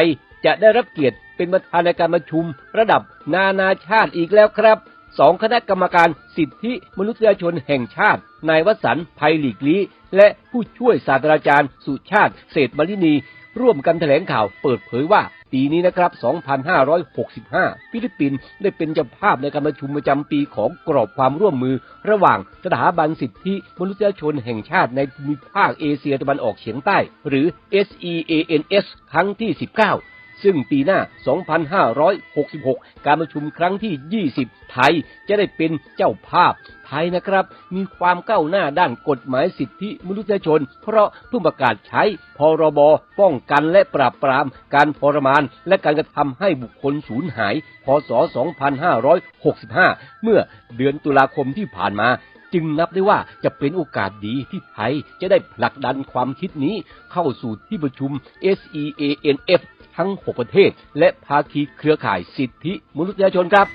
ยจะได้รับเกียรติเป็นประธานในการประชุมระดับนานาชาติอีกแล้วครับสองคณะกรรมการสิทธิมนุษยชนแห่งชาติ นายวสันต์ภัยหลีกลีและผู้ช่วยศาสตราจารย์สุชาติ เศรษฐมลินี ร่วมกันแถลงข่าวเปิดเผยว่าปีนี้นะครับ 2565 ฟิลิปปินส์ได้เป็นเจ้าภาพในการประชุมประจำปีของกรอบความร่วมมือ ระหว่างสถาบันสิทธิมนุษยชนแห่งชาติในภูมิภาคเอเชียตะวันออกเฉียงใต้ หรือ SEANS ครั้งที่ 19 ซึ่งปีหน้า 2566 การประชุมครั้งที่ 20 ไทยจะได้เป็นเจ้าภาพไทยนะครับ มีความก้าวหน้าด้านกฎหมายสิทธิมนุษยชน เพราะเพิ่งประกาศใช้พรบป้องกันและปราบปราม การทรมาน และการกระทำให้บุคคลสูญหาย พศ 2565 เมื่อเดือนตุลาคมที่ผ่านมาจึงนับได้ว่าจะเป็นโอกาสดีที่ไทยจะได้ผลักดันความคิดนี้เข้าสู่ที่ประชุม SEANF ทั้ง 6 ประเทศ และภาคีเครือข่ายสิทธิมนุษยชนครับ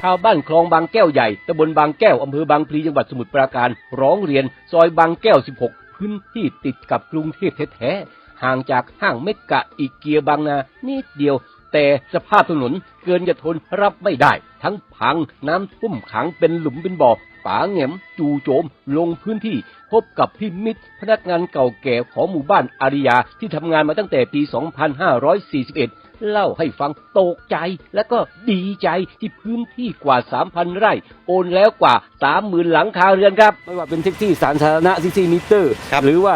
ชาวบ้านคลองบางแก้วใหญ่ตำบลบางแก้วอำเภอบางพลีจังหวัดสมุทรปราการ ร้องเรียนซอยบางแก้ว 16 พื้นที่ติดกับกรุงเทพแท้ๆห่างจากห้างเมกะอีเกียบางนานิดเดียวแต่สภาพถนนเกินจะทนรับไม่ได้ ทั้งพังน้ำท่วมขังเป็นหลุมเป็นบ่อ ป๋าเหง็มจูโจม ลงพื้นที่ พบกับพี่มิตร พนักงานเก่าแก่ของหมู่บ้านอาริยาที่ทำงานมาตั้งแต่ปี 2541 เล่าให้ฟังตกใจและก็ดีใจที่พื้นที่กว่า 3,000 ไร่ โอนแล้วกว่า 30,000 หลังคาเรือนครับ ไม่ว่าเป็นแท็กซี่สาธารณะแท็กซี่มิเตอร์ ครับหรือว่า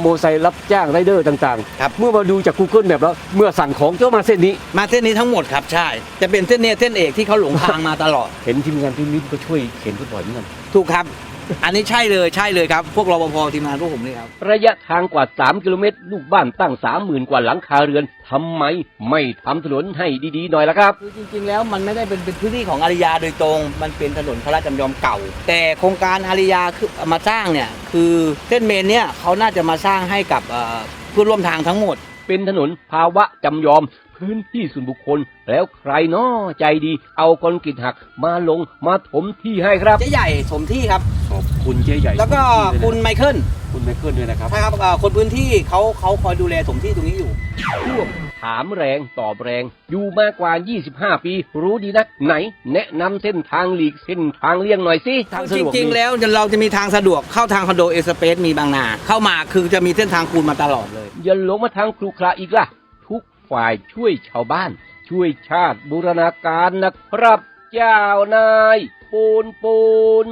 โมอไซค์รับจ้างไรเดอร์ต่างครับ ๆ เมื่อมาดูจาก Google แบบแล้วเมื่อสั่งของจะมาเส้นนี้ มาเส้นนี้ทั้งหมดครับใช่ จะเป็นเส้นเนี้ยเส้นเอกที่เขาหลงทางมาตลอด เห็นทีมงานพี่มิตรก็ช่วยเข็นก็บ่อยเหมือนกัน ถูกครับ อันนี้ใช่เลยใช่เลยครับ พวกรปภทีมงานพวกผมนี่ครับ ระยะทางกว่า 3 กิโลเมตร ลูกบ้านตั้ง 30,000 กว่าหลังคาเรือนทำไมไม่ทำถนนให้ดีๆหน่อยล่ะครับ คือจริงๆ แล้วมันไม่ได้เป็นเป็นพื้นที่ของอาริยาโดยตรง มันเป็นถนนพระราชจำยอมเก่า แต่โครงการอาริยาคือเอามาสร้างเนี่ยคือเส้นเมนเนี่ยเขาน่าจะมาสร้างให้กับเอ่อผู้ร่วมทางทั้งหมด เป็นถนนภาวะจำยอม พื้นที่ส่วนบุคคล แล้วใครน้อใจดี เอาคอนกรีตหักมาลงมาถมที่ให้ครับเจ๊ใหญ่สมที่ครับ ขอบคุณเจ๊ใหญ่แล้วก็คุณไมเคิลคุณไมเคิลด้วยนะครับใช่ครับเอ่อคนพื้นที่เขาเขาคอยดูแลสมที่ตรงนี้อยู่ ร่วมถามแรงตอบแรง อยู่มากกว่า 25 ปี รู้ดีนักไหน แนะนำเส้นทางหลีกเส้นทางเลี่ยงหน่อยสิทางสะจดวกริงดีๆแล้วเราจะมีทางสะดวกเข้าทางคอนโดเอสเปซมีบางนา เข้ามาคือจะมีเส้นทางคูณมาตลอดเลย อย่าหลงมาทางครูคราอีกล่ะทุก ฝ่ายช่วยชาวบ้าน ช่วยชาติบูรณาการนะครับเจ้านาย ปูนปูน